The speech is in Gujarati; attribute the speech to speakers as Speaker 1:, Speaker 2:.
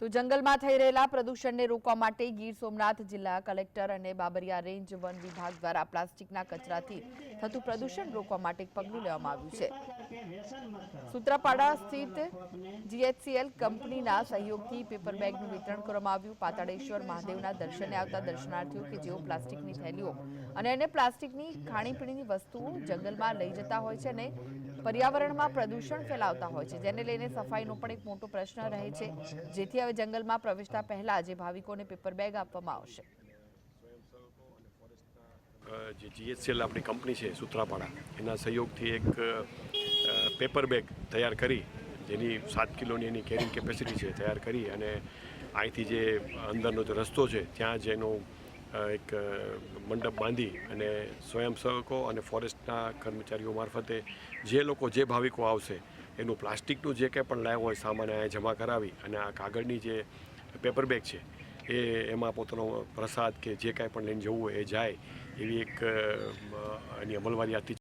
Speaker 1: તો જંગલમાં થઈ રહેલા પ્રદૂષણને રોકવા માટે ગીર સોમનાથ જિલ્લા કલેક્ટર અને બાબરિયા રેન્જ વન વિભાગ દ્વારા પ્લાસ્ટિકના કચરાથી થતું પ્રદૂષણ રોકવા માટે પગલું લેવામાં આવ્યું છે. સૂત્રાપાડા સ્થિત જીએચસીએલ કંપનીના સહયોગથી પેપર બેગનું વિતરણ કરવામાં આવ્યું. પાતાળેશ્વર મહાદેવના દર્શને આવતા દર્શનાર્થીઓ કે જેઓ પ્લાસ્ટિકની થેલીઓ અને અન્ય પ્લાસ્ટિકની ખાણીપીણીની વસ્તુઓ જંગલમાં લઈ જતા હોય છે અને પર્યાવરણમાં પ્રદૂષણ ફેલાવતા હોય છે. જેને લઈને સફાઈનો પણ એક મોટો પ્રશ્ન રહે છે. જેથી જંગલમાં પ્રવેશતા પહેલા જે ભાવિકોને પેપર બેગ આપવામાં આવશે.
Speaker 2: જે જીએચસીએલ આપણી કંપની છે, સુત્રાપાડા, એના સહયોગથી એક પેપર બેગ તૈયાર કરી, જેની સાત કિલોની એની કેરિંગ કેપેસિટી છે તૈયાર કરી અને અહીંથી જે અંદરનો જે રસ્તો છે, ત્યાં જ એનો એક મંડપ બાંધી અને સ્વયંસેવકો અને ફોરેસ્ટના કર્મચારીઓ મારફતે જે લોકો, જે ભાવિકો આવશે એનું પ્લાસ્ટિકનું જે કંઈ પણ લાવ્યો હોય સામાન અહીંયા જમા કરાવી અને આ કાગળની જે પેપર બેગ છે, એ એમાં પોતાનો પ્રસાદ કે જે કાંઈ પણ લઈને જવું હોય એ જાય એવી એક એની અમલવારી આજથી